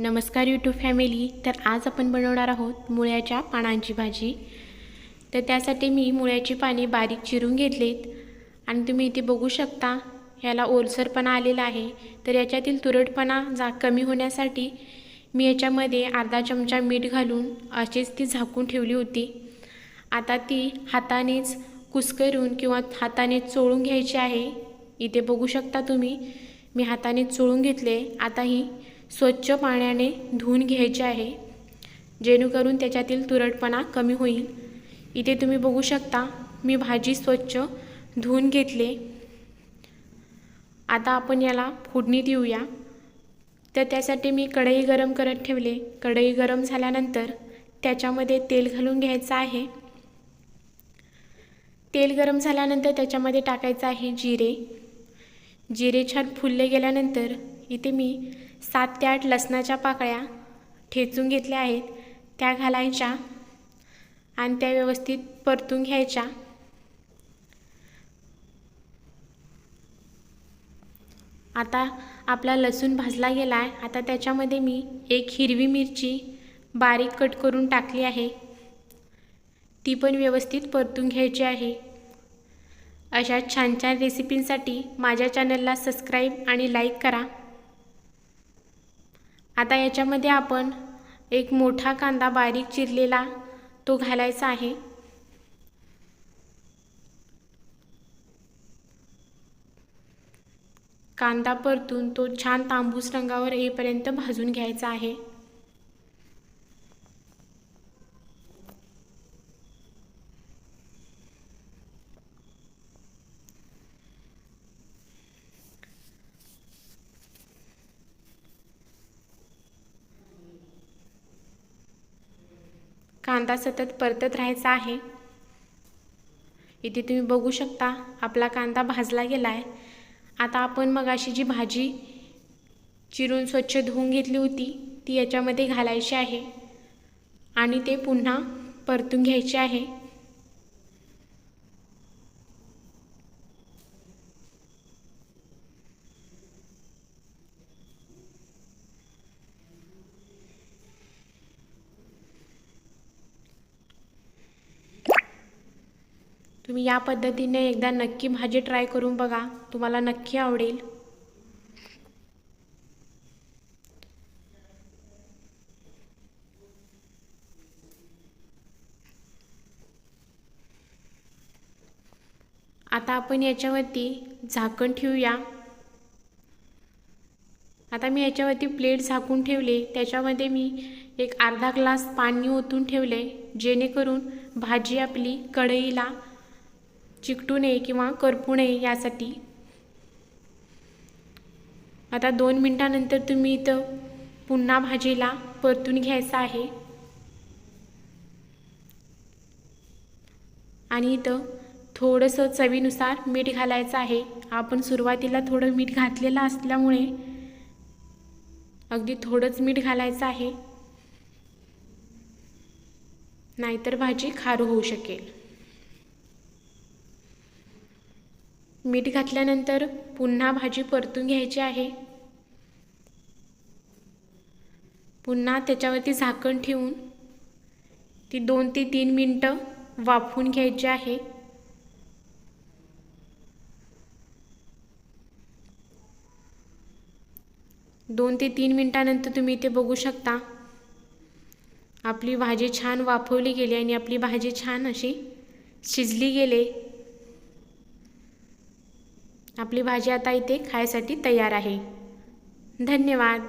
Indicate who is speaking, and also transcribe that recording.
Speaker 1: नमस्कार YouTube family तर आज आपण बनवणार आहोत मुळ्याच्या पानांची भाजी. तर त्यासाठी मी मुळ्याची पाने बारीक चिरून घेतलीत. आणि तुम्ही इथे बघू शकता ह्याला ओलसरपणा आलेला आहे. तर याच्यातील तुरटपणा जा कमी होण्यासाठी मी याच्यामध्ये अर्धा चमचा मीठ घालून अशीच ती झाकून ठेवली होती. आता ती हातानेच कुस्करून किंवा हाताने चोळून घ्यायची आहे. इथे बघू शकता तुम्ही मी हाताने चोळून घेतले. आता ही स्वच्छ पाण्याने धुवून घ्यायचे आहे. जेणेकरून त्याच्यातील तुरटपणा कमी होईल. इथे तुम्ही बघू शकता मी भाजी स्वच्छ धुवून घेतले. आता आपण याला फोडणी देऊया. तर त्यासाठी मी कढई गरम करत ठेवले. कढई गरम झाल्यानंतर त्याच्यामध्ये तेल घालून घ्यायचं आहे. तेल गरम झाल्यानंतर त्याच्यामध्ये टाकायचं आहे जिरे. जिरे छान फुलले गेल्यानंतर इथे मी सात ते आठ लसणाच्या पाकळ्या ठेचून घेतल्या आहेत. त्या घालायच्या आणि त्या व्यवस्थित परतून घ्यायच्या. आता आपला लसूण भाजला गेला आहे आता त्याच्यामध्ये मी एक हिरवी मिरची बारीक कट करून टाकली आहे. ती पण व्यवस्थित परतून घ्यायची आहे. अशा छान छान रेसिपींसाठी माझ्या चॅनलला सबस्क्राईब आणि लाईक करा. आता याच्यामध्ये आपण एक मोठा कांदा बारीक चिरलेला तो घालायचा आहे. कांदा परतून तो छान तांबूस रंगावर येईपर्यंत भाजून घ्यायचा आहे. कांदा सतत परतत राहायचा आहे. इथे तुम्ही बघू शकता आपला कांदा भाजला गेला आहे आता आपण मग अशी जी भाजी चिरून स्वच्छ धुवून घेतली होती ती याच्यामध्ये घालायची आहे. आणि ते पुन्हा परतून घ्यायचे आहे. तुम्ही या पद्धतीने एकदा नक्की भाजी ट्राय करून बघा. तुम्हाला नक्की आवडेल. आता आपण याच्यावरती झाकण ठेवूया. आता मी याच्यावरती प्लेट झाकून ठेवले. त्याच्यामध्ये मी एक अर्धा ग्लास पाणी ओतून ठेवले जेणेकरून भाजी आपली कढईला चिकटू नये किंवा करपू नये यासाठी. आता दोन मिनटानंतर तुम्ही इथं पुन्हा भाजीला परतून घ्यायचं आहे. आणि इथं थोडंसं चवीनुसार मीठ घालायचं आहे. आपण सुरुवातीला थोडं मीठ घातलेलं असल्यामुळे अगदी थोडंच मीठ घालायचं आहे. नाहीतर भाजी खारू होऊ शकेल. मीठ घातल्यानंतर पुन्हा भाजी परतून घ्यायची आहे. पुन्हा त्याच्यावरती झाकण ठेवून ती दोन ते तीन मिनटं वाफवून घ्यायची आहे. दोन ते तीन मिनटानंतर तुम्ही इथे बघू शकता. आपली भाजी छान वाफवली गेली आणि आपली भाजी छान अशी शिजली गेली. आपली भाजी आता इथे खायसाठी तयार आहे. धन्यवाद.